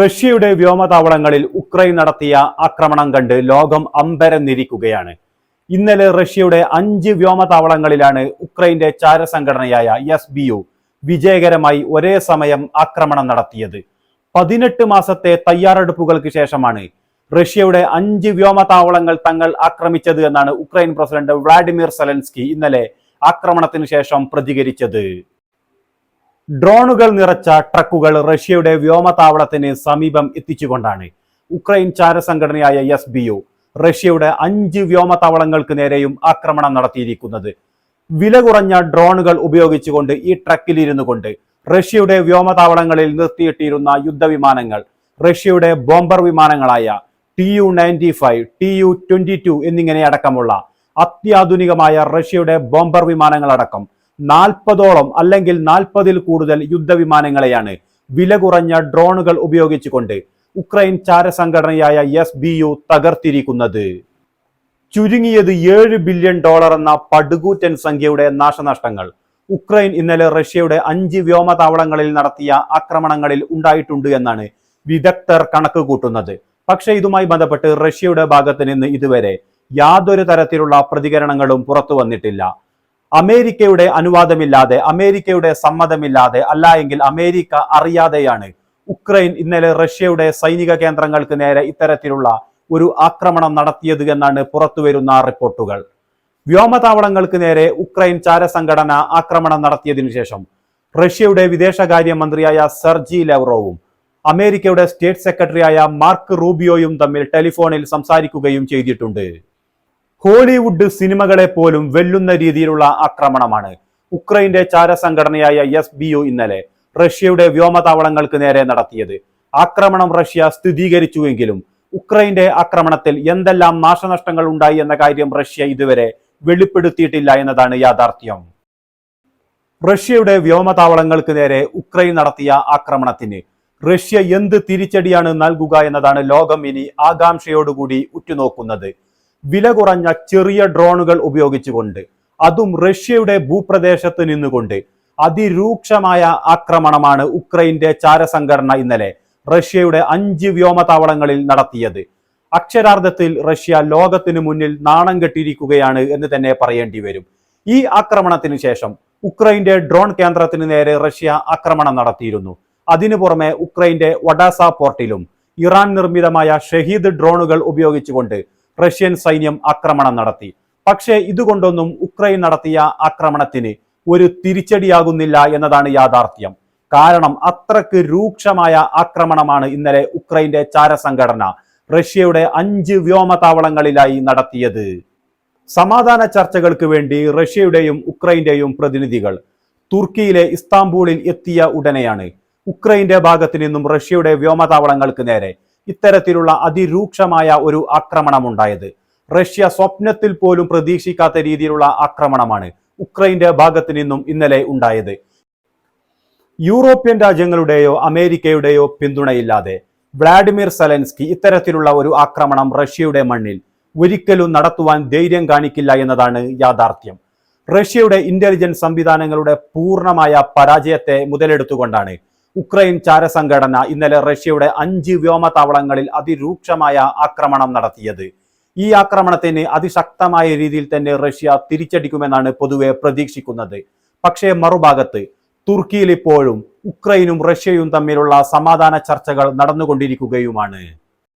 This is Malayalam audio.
റഷ്യയുടെ വ്യോമതാവളങ്ങളിൽ ഉക്രൈൻ നടത്തിയ ആക്രമണം കണ്ട് ലോകം അമ്പരന്നിരിക്കുകയാണ്. ഇന്നലെ റഷ്യയുടെ അഞ്ച് വ്യോമതാവളങ്ങളിലാണ് ഉക്രൈന്റെ ചാരസംഘടനയായ എസ് ബി യു വിജയകരമായി ഒരേ സമയം ആക്രമണം നടത്തിയത്. പതിനെട്ട് മാസത്തെ തയ്യാറെടുപ്പുകൾക്ക് ശേഷമാണ് റഷ്യയുടെ അഞ്ച് വ്യോമതാവളങ്ങൾ തങ്ങൾ ആക്രമിച്ചത് എന്നാണ് ഉക്രൈൻ പ്രസിഡന്റ് വ്ളാഡിമിർ സെലൻസ്കി ഇന്നലെ ആക്രമണത്തിന് ശേഷം പ്രതികരിച്ചത്. ഡ്രോണുകൾ നിറച്ച ട്രക്കുകൾ റഷ്യയുടെ വ്യോമതാവളത്തിന് സമീപം എത്തിച്ചുകൊണ്ടാണ് ഉക്രൈൻ ചാരസംഘടനയായ എസ് ബി യു റഷ്യയുടെ അഞ്ച് വ്യോമതാവളങ്ങൾക്ക് നേരെയും ആക്രമണം നടത്തിയിരിക്കുന്നത്. വില കുറഞ്ഞ ഡ്രോണുകൾ ഉപയോഗിച്ചുകൊണ്ട് ഈ ട്രക്കിലിരുന്നു കൊണ്ട് റഷ്യയുടെ വ്യോമതാവളങ്ങളിൽ നിർത്തിയിട്ടിരുന്ന യുദ്ധവിമാനങ്ങൾ റഷ്യയുടെ bomber വിമാനങ്ങളായ T U ninety five T U twenty two എന്നിങ്ങനെ അടക്കമുള്ള അത്യാധുനികമായ റഷ്യയുടെ ബോംബർ വിമാനങ്ങളടക്കം നാൽപ്പതോളം അല്ലെങ്കിൽ നാൽപ്പതിൽ കൂടുതൽ യുദ്ധവിമാനങ്ങളെയാണ് വില കുറഞ്ഞ ഡ്രോണുകൾ ഉപയോഗിച്ചുകൊണ്ട് ഉക്രൈൻ ചാരസംഘടനയായ എസ് ബി യു തകർത്തിരിക്കുന്നത്. ചുരുങ്ങിയത് ഏഴ് ബില്യൺ ഡോളർ എന്ന പടുകൂറ്റൻ സംഖ്യയുടെ നാശനഷ്ടങ്ങൾ ഉക്രൈൻ ഇന്നലെ റഷ്യയുടെ അഞ്ച് വ്യോമതാവളങ്ങളിൽ നടത്തിയ ആക്രമണങ്ങളിൽ ഉണ്ടായിട്ടുണ്ട് എന്നാണ് വിദഗ്ധർ കണക്ക് കൂട്ടുന്നത് പക്ഷേ ഇതുമായി ബന്ധപ്പെട്ട് റഷ്യയുടെ ഭാഗത്ത് നിന്ന് ഇതുവരെ യാതൊരു തരത്തിലുള്ള പ്രതികരണങ്ങളും പുറത്തു വന്നിട്ടില്ല. അമേരിക്കയുടെ അനുവാദമില്ലാതെ അമേരിക്കയുടെ സമ്മതമില്ലാതെ അല്ല എങ്കിൽ അമേരിക്ക അറിയാതെയാണ് ഉക്രൈൻ ഇന്നലെ റഷ്യയുടെ സൈനിക കേന്ദ്രങ്ങൾക്ക് നേരെ ഇത്തരത്തിലുള്ള ഒരു ആക്രമണം നടത്തിയത് എന്നാണ് പുറത്തുവരുന്ന റിപ്പോർട്ടുകൾ. വ്യോമതാവളങ്ങൾക്ക് നേരെ ഉക്രൈൻ ചാരസംഘടന ആക്രമണം നടത്തിയതിനു ശേഷം റഷ്യയുടെ വിദേശകാര്യമന്ത്രിയായ സെർജി ലെവറോവും അമേരിക്കയുടെ സ്റ്റേറ്റ് സെക്രട്ടറിയായ മാർക്ക് റൂബിയോയും തമ്മിൽ ടെലിഫോണിൽ സംസാരിക്കുകയും ചെയ്തിട്ടുണ്ട്. ഹോളിവുഡ് സിനിമകളെ പോലും വെല്ലുന്ന രീതിയിലുള്ള ആക്രമണമാണ്. ഉക്രൈന്റെ ചാരസംഘടനയായ എസ് ബി യു ഇന്നലെ റഷ്യയുടെ വ്യോമതാവളങ്ങൾക്ക് നേരെ നടത്തിയത്. ആക്രമണം റഷ്യ സ്ഥിരീകരിച്ചുവെങ്കിലും ഉക്രൈന്റെ ആക്രമണത്തിൽ എന്തെല്ലാം നാശനഷ്ടങ്ങൾ ഉണ്ടായി എന്ന കാര്യം റഷ്യ ഇതുവരെ വെളിപ്പെടുത്തിയിട്ടില്ല എന്നതാണ് യാഥാർത്ഥ്യം. റഷ്യയുടെ വ്യോമതാവളങ്ങൾക്ക് നേരെ ഉക്രൈൻ നടത്തിയ ആക്രമണത്തിന് റഷ്യ എന്ത് തിരിച്ചടിയാണ് നൽകുക എന്നതാണ് ലോകം ഇനി ആകാംക്ഷയോടുകൂടി ഉറ്റുനോക്കുന്നത്. വില കുറഞ്ഞ ചെറിയ ഡ്രോണുകൾ ഉപയോഗിച്ചുകൊണ്ട് അതും റഷ്യയുടെ ഭൂപ്രദേശത്ത് നിന്നുകൊണ്ട് അതിരൂക്ഷമായ ആക്രമണമാണ് ഉക്രൈന്റെ ചാരസംഘടന ഇന്നലെ റഷ്യയുടെ അഞ്ച് വ്യോമതാവളങ്ങളിൽ നടത്തിയത്. അക്ഷരാർത്ഥത്തിൽ റഷ്യ ലോകത്തിനു മുന്നിൽ നാണം കെട്ടിയിരിക്കുകയാണ് എന്ന് തന്നെ പറയേണ്ടി വരും. ഈ ആക്രമണത്തിന് ശേഷം ഉക്രൈന്റെ ഡ്രോൺ കേന്ദ്രത്തിന് നേരെ റഷ്യ ആക്രമണം നടത്തിയിരുന്നു. അതിനു പുറമെ ഉക്രൈന്റെ ഒഡാസ പോർട്ടിലും ഇറാൻ നിർമ്മിതമായ ഷഹീദ് ഡ്രോണുകൾ ഉപയോഗിച്ചുകൊണ്ട് റഷ്യൻ സൈന്യം ആക്രമണം നടത്തി. പക്ഷേ ഇതുകൊണ്ടൊന്നും ഉക്രൈൻ നടത്തിയ ആക്രമണത്തിന് ഒരു തിരിച്ചടിയാകുന്നില്ല എന്നതാണ് യാഥാർത്ഥ്യം. കാരണം അത്രയ്ക്ക് രൂക്ഷമായ ആക്രമണമാണ് ഇന്നലെ ഉക്രൈന്റെ ചാരസംഘടന റഷ്യയുടെ അഞ്ച് വ്യോമതാവളങ്ങളിലായി നടത്തിയത്. സമാധാന ചർച്ചകൾക്ക് വേണ്ടി റഷ്യയുടെയും ഉക്രൈന്റെയും പ്രതിനിധികൾ തുർക്കിയിലെ ഇസ്താംബൂളിൽ എത്തിയ ഉടനെയാണ് ഉക്രൈന്റെ ഭാഗത്തു നിന്നും റഷ്യയുടെ വ്യോമതാവളങ്ങൾക്ക് നേരെ ഇത്തരത്തിലുള്ള അതിരൂക്ഷമായ ഒരു ആക്രമണമുണ്ടായത്. റഷ്യ സ്വപ്നത്തിൽ പോലും പ്രതീക്ഷിക്കാത്ത രീതിയിലുള്ള ആക്രമണമാണ് ഉക്രൈന്റെ ഭാഗത്തു നിന്നും ഇന്നലെ ഉണ്ടായത്. യൂറോപ്യൻ രാജ്യങ്ങളുടെയോ അമേരിക്കയുടെയോ പിന്തുണയില്ലാതെ വ്ളാഡിമിർ സെലൻസ്കി ഇത്തരത്തിലുള്ള ഒരു ആക്രമണം റഷ്യയുടെ മണ്ണിൽ ഒരിക്കലും നടത്തുവാൻ ധൈര്യം കാണിക്കില്ല എന്നതാണ് യാഥാർത്ഥ്യം. റഷ്യയുടെ ഇന്റലിജൻസ് സംവിധാനങ്ങളുടെ പൂർണമായ പരാജയത്തെ മുതലെടുത്തുകൊണ്ടാണ് ഉക്രൈൻ ചാരസംഘടന ഇന്നലെ റഷ്യയുടെ അഞ്ച് വ്യോമതാവളങ്ങളിൽ അതിരൂക്ഷമായ ആക്രമണം നടത്തിയത്. ഈ ആക്രമണത്തിന് അതിശക്തമായ രീതിയിൽ തന്നെ റഷ്യ തിരിച്ചടിക്കുമെന്നാണ് പൊതുവെ പ്രതീക്ഷിക്കുന്നത്. പക്ഷേ മറുഭാഗത്ത് തുർക്കിയിൽ ഇപ്പോഴും ഉക്രൈനും റഷ്യയും തമ്മിലുള്ള സമാധാന ചർച്ചകൾ നടന്നുകൊണ്ടിരിക്കുകയുമാണ്.